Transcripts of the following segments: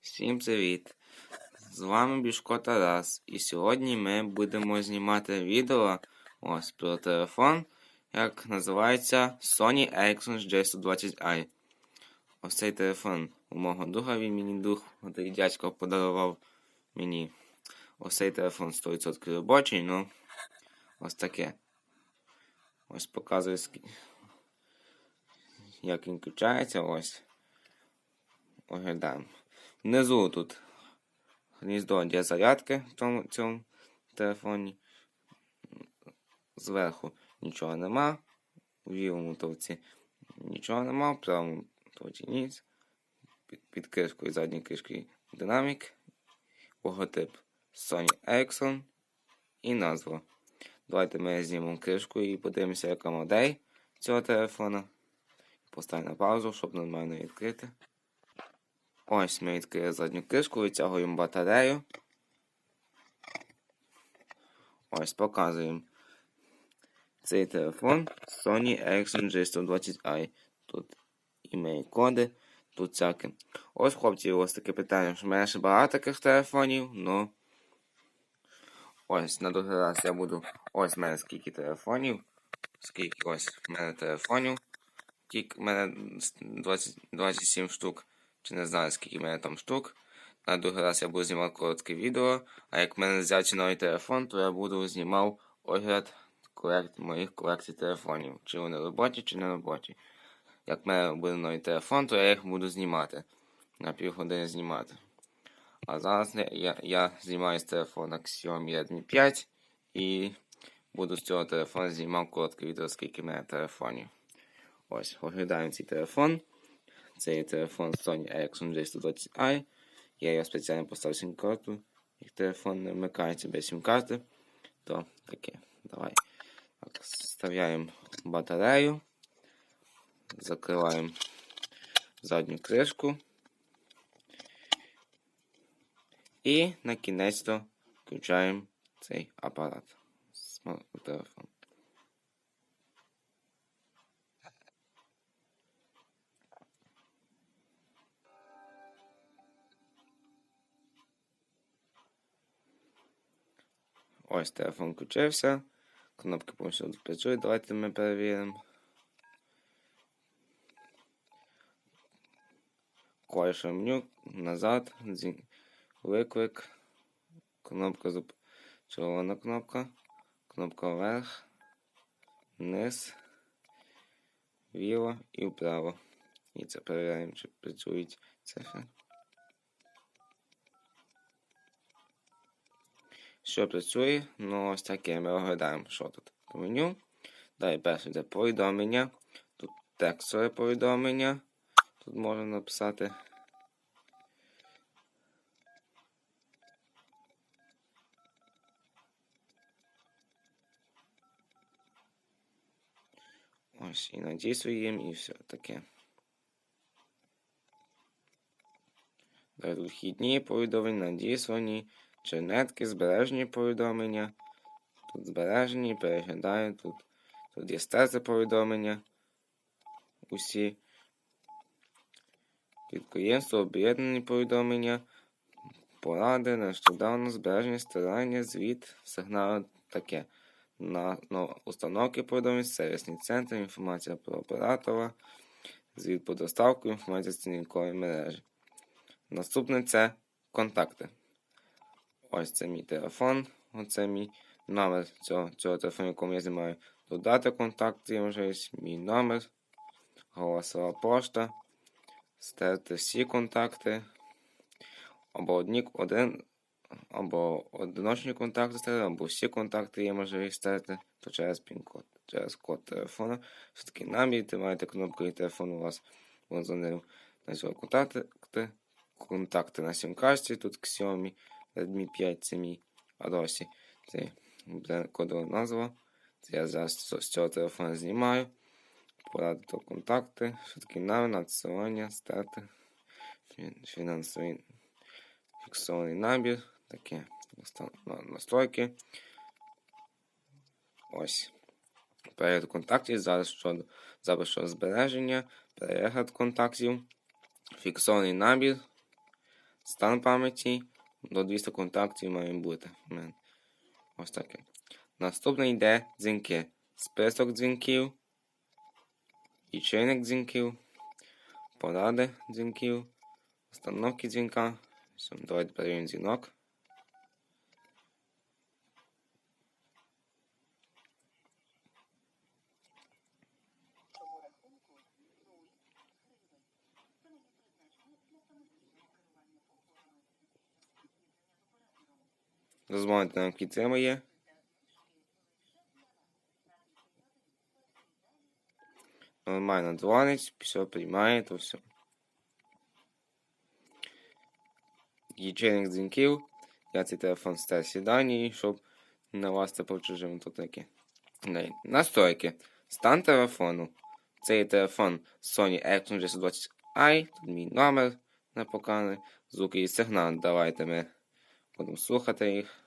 Всім привіт! З вами Бішко Тарас. І сьогодні ми будемо знімати відео ось про телефон, як називається Sony Ericsson J120i. Ось цей телефон у мого друга він мені друг, один дядько подарував мені. Ось цей телефон 100% робочий, ну ось таке. Ось показує, як він включається, ось. Оглядаємо. Внизу тут гніздо для зарядки в тому, цьому телефоні. Зверху нічого нема. У лівому товці нічого нема, в правому товці ніц. Під, під кришкою, задньою кришкою динамік. Логотип Sony Ericsson і назва. Давайте ми знімемо кришку і подивимося, яка модель цього телефона. Поставимо на паузу, щоб нормально відкрити. Ось ми відкрили задню кришку, витягуємо батарею. Ось показуємо. Цей телефон Sony Ericsson J120i. Тут імей коди, тут всяке. Ось, хлопці, ось таке питання, що в мене ще багато таких телефонів, ну. Ось, на другий раз я буду. Ось в мене скільки телефонів. Скільки ось в мене телефонів. Тільки в мене 20, 27 штук. Чи не знаю, скільки в мене там штук. На другий раз я буду знімати коротке відео. А як в мене взяти новий телефон, то я буду знімав огляд колект, моїх колекцій телефонів. Чи вони робочі, чи не робочі. Як в мене буде новий телефон, то я їх буду знімати. На півгодини знімати. А зараз я, я, знімаю з телефона Xiaomi Redmi 5 і буду з цього телефону знімати коротке відео, скільки в мене телефонів. Ось, оглядаємо цей телефон. Це є телефон Sony Ericsson J120i. Я його спеціально поставив сім-карту. Як телефон не вмикається без сім-карти, то таке. Давай. Так, вставляємо батарею. Закриваємо задню кришку. І на кінець включаємо цей апарат. Телефон. Ось телефон включився. Кнопки повністю працюють. Давайте ми перевіримо. Клавіша меню, назад, виклик, кнопка зуп... червона кнопка, кнопка вверх, вниз, вліво і вправо. І це перевіряємо, чи працюють цифри. Що працює? Ну, ось таке ми оглядаємо, що тут по меню. Далі перше йде повідомлення. Тут текстове повідомлення. Тут можна написати. Ось і надіслуємо, і все таке. Далі тут вхідні повідомлення, надіслані, чернетки, збережені повідомлення. Тут збережені, переглядаю, тут, тут є стези повідомлення. Усі. Підприємство, об'єднані повідомлення, поради, нещодавно збережені, старання, звіт, сигнали таке. На, на установки повідомлень, сервісний центр, інформація про оператора, звіт по доставку, інформація з цінникової мережі. Наступне це контакти. Ось це мій телефон. Оце мій номер цього, цього телефону, якому я знімаю. Додати контакти, є можливість, мій номер, голосова пошта, стерти всі контакти, або одні, один, або одиночні контакти стерти, або всі контакти є можливість стерти, то через пін-код, через код телефону. Все таки набір, тримаєте кнопку і телефон у вас дзвонив на цього контакти, контакти на сім-карті, тут Xiaomi Redmi 5 це мій Адосі. Це буде кодова назва. Це я зараз з цього телефону знімаю. Порадити контакти, що таке нами, надсилання, стати, фінансовий фіксований набір, таке настройки. Ось. Перегляд контактів, зараз щодо щодо збереження, перегляд контактів, фіксований набір, Стан пам'яті до 200 контактів має бути. Ось таке. Наступне йде дзвінки. Список дзвінків. Лічильник дзвінків. Поради дзвінків. Установки дзвінка. Давайте перевіримо дзвінок. Дозвоните нам підтримує. Нормально дзвонить, все приймає, то все. Лічильник дзвінків. Я цей телефон став сідані, щоб на вас це чужим то таке. Настройки. Стан телефону. Цей телефон Sony Ericsson G120i. Тут мій номер не показаний. Звуки і сигнал. Давайте ми будемо слухати їх.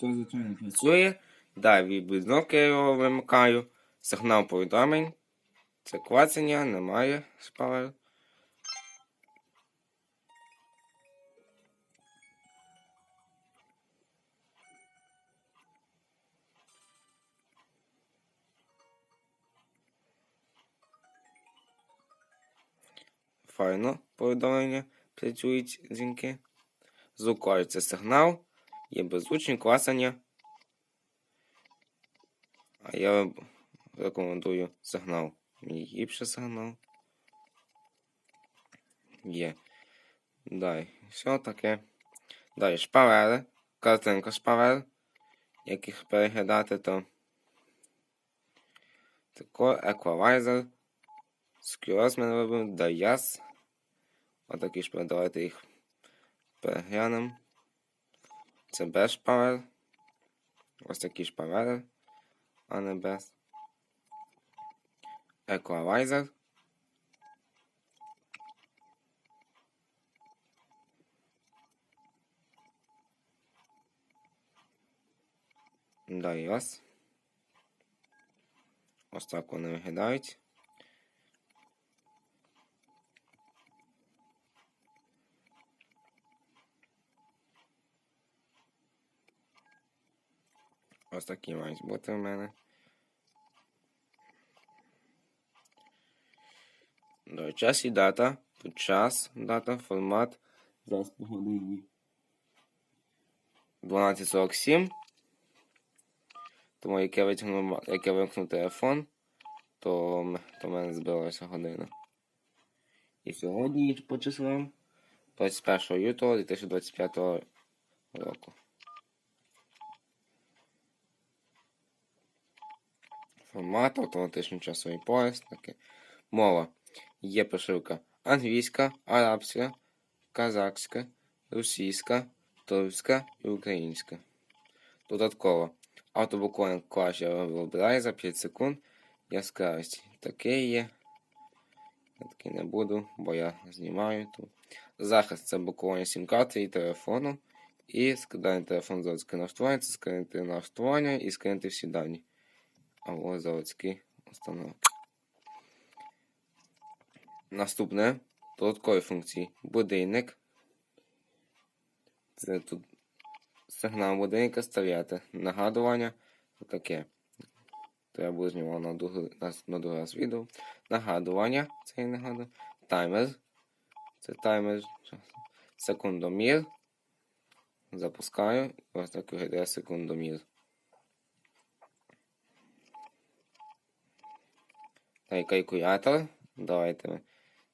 Все звичайно працює. Далі близько я його вимикаю. Сигнал повідомлень. Це клацання, немає шпалер. Файно повідомлення працюють дзвінки. Це сигнал. Є беззвучні класання. А я рекомендую сигнал. Мені гіпше сигнал. Є. Далі. Все таке. Далі шпалери. Картинка шпалер. Як їх переглядати, то тако еквалайзер. Скюроз ми робимо. Даяс. Отакі шпалери. Давайте їх переглянемо. Це без шпалер. Ось такі шпалери, а не без. Еквалайзер. Далі ось. Ось так вони виглядають. Ось такі мають бути в мене. До час і дата. Тут час, дата, формат. Зараз годині. 12.47. Тому як я витягнув, як я вимкнув телефон, то, то в мене збилася година. І сьогодні по числам 21 лютого 2025 року. Формат, автоматичний часовий пояс, таке. Мова. Є прошивка англійська, арабська, казахська, російська, турська і українська. Додатково. Автобуквально клас я вибираю за 5 секунд. Яскравість таке є. Я таки не буду, бо я знімаю тут. Захист це блокування сім-карти і телефону. І скидання телефону заводське налаштування, це скинути налаштування і скинути всі дані. Або заводські установки. Наступне додаткові функції. Будильник. Це тут сигнал будильника ставляти. Нагадування. Таке. То я буду знімати на другий, на другий раз відео. Нагадування. Це я нагадую. Таймер. Це таймер. Секундомір. Запускаю. Ось так виглядає секундомір. Та й калькулятор. Давайте, ми,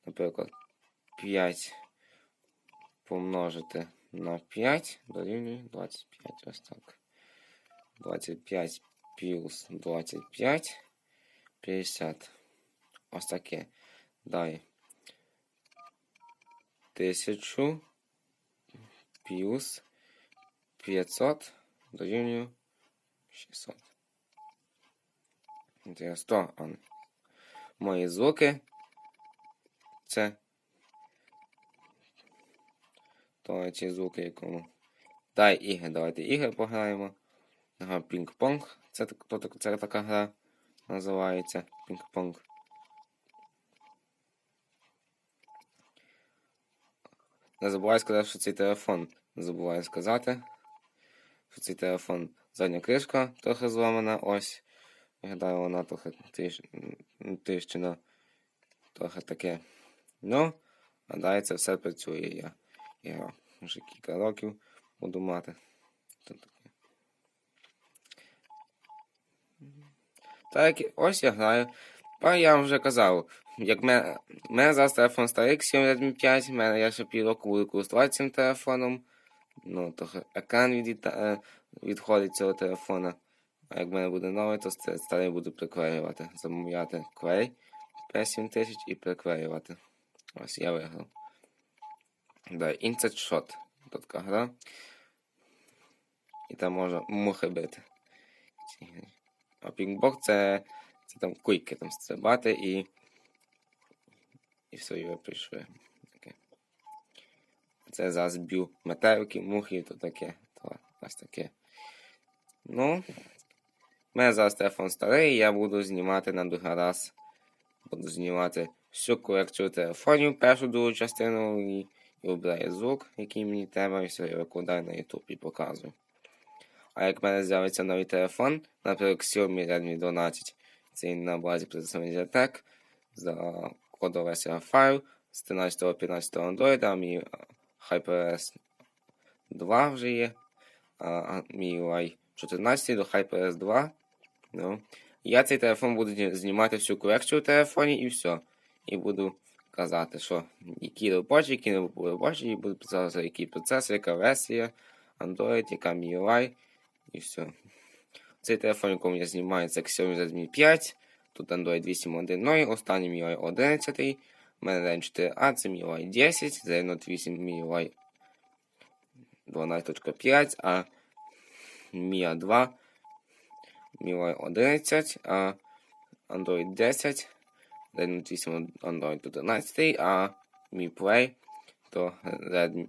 наприклад, 5 помножити на 5 дорівнює 25. Ось так. 25 плюс 25. 50. Ось таке. Далі. 1000 плюс 500 дорівнює 600. Це 100, а не мої звуки. Це то ці звуки якому. Дай ігри, давайте ігри пограємо. Ага, пінг-понг. Це, то, це така гра називається пінг-понг. Не забувай сказати, що цей телефон. Не забувай сказати, що цей телефон задня кришка трохи зламана. Ось. Виглядає вона трохи м. Трохи таке. Ну, далі це все працює. Я, я вже кілька років буду мати. Тут таке. Так, ось я граю. А я вам вже казав, як мене, мене зараз телефон старий Xiaomi Redmi 5, мене я ще півроку буду користуватися цим телефоном. Ну, трохи екран від, е, відходить цього телефона. А як в мене буде новий, то старий буду приклеювати. Замовляти клей P7000 і приклеювати. Ось я виграв. Да, Insect Shot. Така гра. І там можна мухи бити. А пінгбок це, це там куйки там стрибати і. І все, і ви прийшли. Таке. Це зараз б'ю метелики, мухи, то таке. То ось таке. Ну. Мене зараз телефон старий, я буду знімати на другий раз. Буду знімати всю колекцію телефонів, першу другу частину і, і обираю звук, який мені треба, і все, я викладаю на YouTube і показую. А як в мене з'явиться новий телефон, наприклад, Xiaomi Redmi 12, це на базі процесора Mediatek, за кодова версія файл з 13-15 Android, а мій HyperS 2 вже є, а мій UI 14 до HyperS 2. Ну, я цей телефон буду знімати всю колекцію в телефоні і все. І буду казати, що які робочі, які не робочі, і буду писати, за який процесор, яка версія, Android, яка мій UI, і все. Цей телефон, якому я знімаю, це Xiaomi Redmi 5, тут Android 8.1.0, останній мій UI 11, у мене Ren 4A, це мій UI 10, Zen 8 мій UI 12.5, а Mia 2 MIUI 11, а Android 10, Redmi 8 Android 11, а Mi Play то Redmi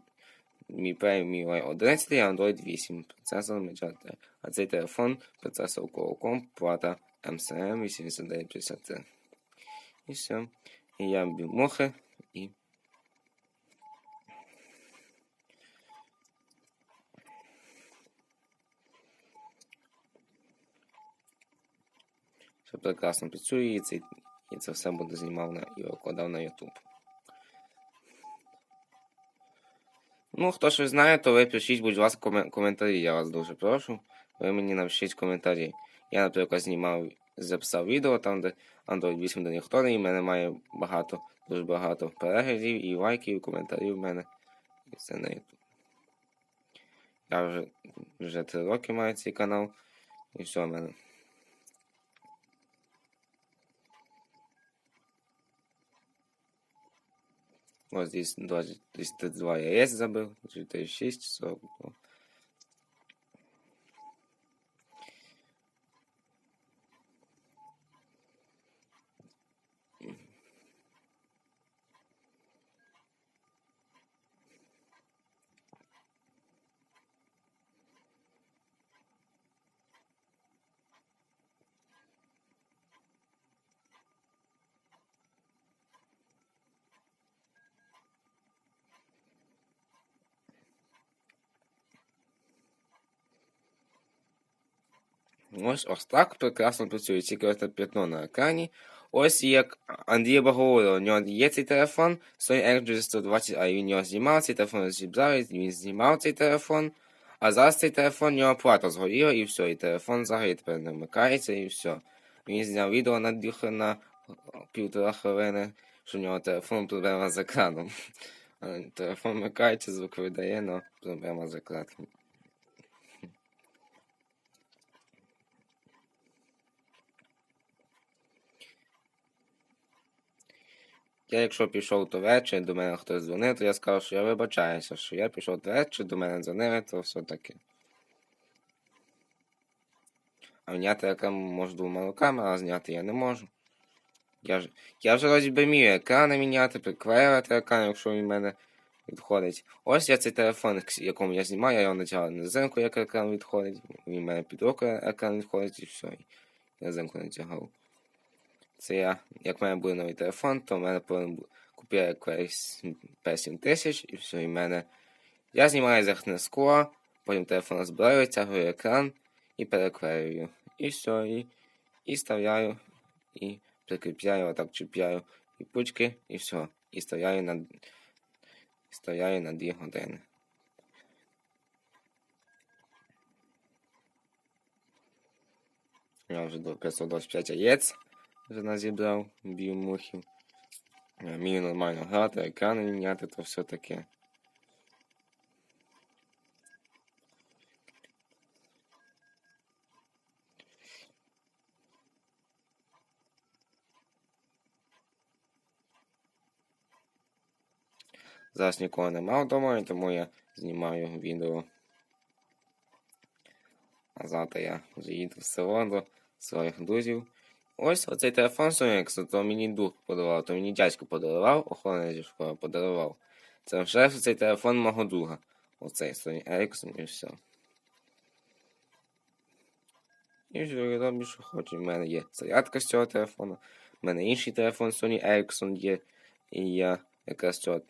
Mi Play MIUI 11, а Android 8, процесор Mediatek. А цей телефон процесор Qualcomm, плата MCM 8953. І все. І я мухи і Все прекрасно працює, і це, це все буде знімав на, і викладав на YouTube. Ну, хто щось знає, то ви пишіть, будь ласка, комен- коментарі. Я вас дуже прошу. Ви мені напишіть коментарі. Я, наприклад, знімав, записав відео там, де Android 8 де ніхто не, і в мене має багато, дуже багато переглядів і лайків, і коментарів в мене. І все на YouTube. Я вже, вже 3 роки маю цей канал. І все в мене. Ось здесь 20, 32 яєць забив, 36, 40. Ось ось так прекрасно працює тільки ось п'ятно на екрані. Ось як Андрій говорив, у нього є цей телефон, Sony Ericsson 120, а він його знімав, цей телефон зібрав, він знімав цей телефон, а зараз цей телефон, у нього плата згоріла і все, і телефон взагалі тепер не вмикається і все. Він зняв відео на дві на півтора хвилини, що у нього телефон проблема з екраном. Телефон вмикається, звук видає, але проблема з екраном. Я, якщо пішов до вечір, до мене хтось дзвонив, то я сказав, що я вибачаюся, що я пішов до вечір, до мене дзвонили, то все таке. А зняти екран можу двома руками, а зняти я не можу. Я ж я вже розбимію екрани міняти, приклеювати екран, якщо він в мене відходить. Ось я цей телефон, якому я знімаю, я його натягав на зимку, як екран відходить. Він в мене під рукою екран відходить і все. Я зимку натягав. Це я, як в мене буде новий телефон, то в мене повинен купити якийсь P7000 і все, і в мене. Я знімаю захисне скло, потім телефон розбираю, тягую екран і переклеюю. І все, і, і вставляю, і прикріпляю, отак чіпляю і пучки, і все. І вставляю на, вставляю на 2 години. Я вже до 525 яєць вже назібрав, б'ю мухів. Я Вмію нормально грати, екрани міняти, то все таке. Зараз нікого нема вдома, тому я знімаю відео. А завтра я вже їду в село до своїх друзів. Ось оцей телефон Sony то мені друг подарував, то мені дядько подарував, охоронець зі школи подарував. Це вже цей телефон мого друга. Оцей Sony Ericsson і все. І вже я роблю, що хочу. У мене є зарядка з цього телефону. У мене інший телефон Sony Ericsson є. І я якраз цього,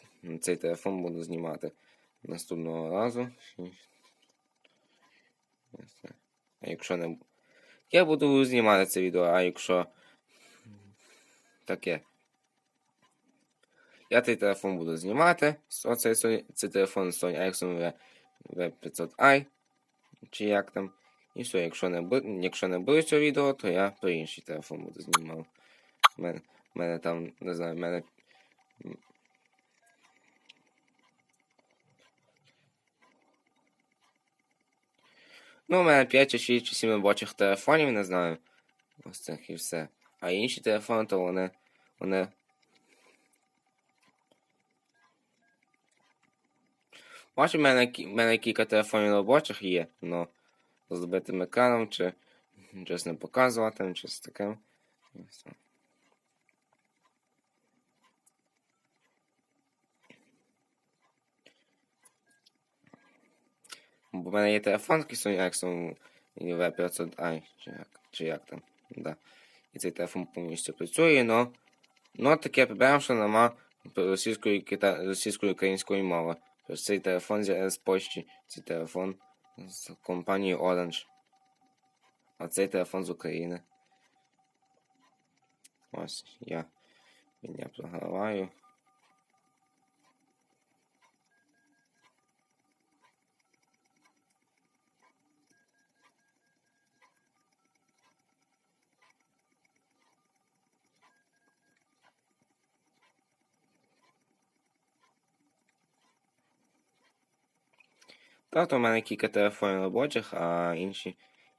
цей телефон буду знімати наступного разу. А якщо не я буду знімати це відео, а якщо таке. Я цей телефон буду знімати. Оцей Sony- це телефон Sony Ericsson V500i. Чи як там. І все, якщо не буде, якщо не буде цього відео, то я про інший телефон буду знімав. У мене, мене там, не знаю, в мене. Ну, у мене 5 чи 6 чи 7 робочих телефонів, не знаю. Ось цих і все. А інші телефони, то вони. вони. Бачу, в мене, в мене кілька телефонів робочих є, но з збитим екраном, чи щось не показувати, чи з таким. І все. Бо в мене є телефон Sony Ericsson V500i, чи як, чи як там. Да. І цей телефон повністю працює, но, но таке проблема, що нема російської кита... російської української мови. Тобто цей телефон з, з Польщі, цей телефон з компанії Orange. А цей телефон з України. Ось я. Я програваю. Тобто в мене кілька телефонів робочих, а інші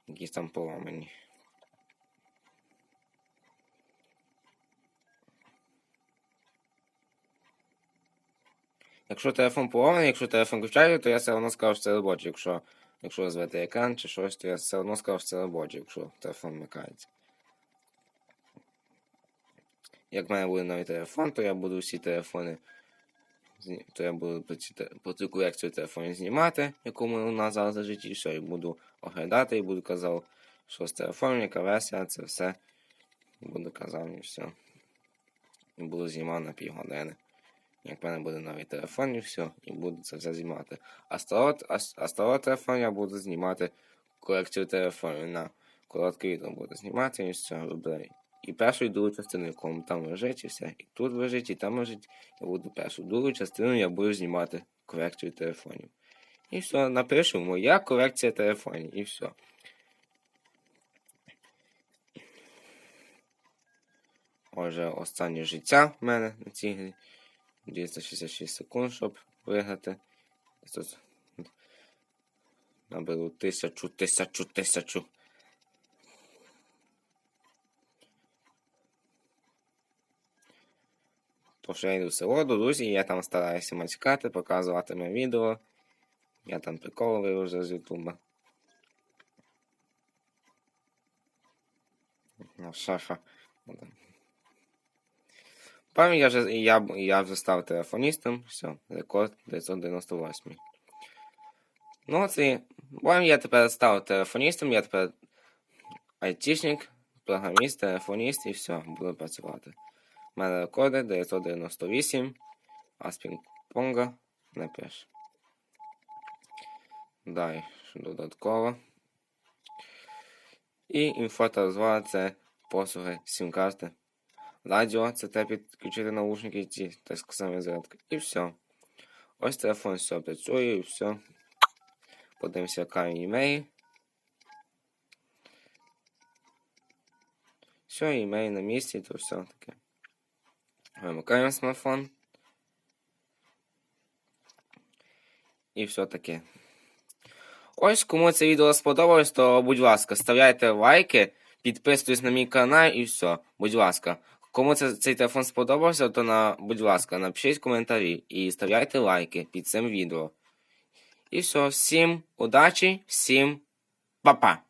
якісь там поламані. Якщо телефон поламаний, якщо телефон включає, то я все одно скажу, що це робочий. Якщо, якщо розвити екран чи щось, то я все одно скажу, що це робочий, якщо телефон вмикається. Як в мене буде новий телефон, то я буду всі телефони. То я буду ці те- цю колекцію телефонів знімати, яку ми у нас зараз лежить, і все, і буду оглядати, і буду казав, що з телефоном, яка версія, це все. Буду казав, і все. І буду знімати на півгодини. Як в мене буде новий телефон, і все, і буду це все знімати. А старого, а, старого телефону я буду знімати колекцію телефонів на коротке відео буду знімати і все роблю. І першу і другу частину, якому там лежить, і все. І тут лежить, і там лежить. Я буду першу другу частину, я буду знімати колекцію телефонів. І все, напишу моя колекція телефонів, і все. Отже, останнє життя в мене на цій грі. 266 секунд, щоб виграти. Тут наберу тисячу, тисячу, тисячу. То що я йду в село до друзі, я там стараюся мачкати, показуватиме відео. Я там приколи вже з Ютуба. Ну, шафа. Пам'ятаю, я вже, я, я вже став телефоністом, все, рекорд 998. Ну, це. Бо я тепер став телефоністом, я тепер айтішник, програміст, телефоніст і все, буду працювати. Мене рекорди 998, а з пінг-понга не пише. Далі, додатково. І інфо та розвага це послуги сім-карти. Радіо це те підключити наушники ці, так сказати, зарядки. І все. Ось телефон все працює і все. Подивимося окремі імеї. Все, імеї на місці, то все таке. Вимикаємо смартфон. І все таке. Ось, кому це відео сподобалось, то будь ласка, ставляйте лайки, підписуйтесь на мій канал і все. Будь ласка. Кому це, цей телефон сподобався, то на, будь ласка, напишіть коментарі і ставляйте лайки під цим відео. І все, всім удачі, всім па-па!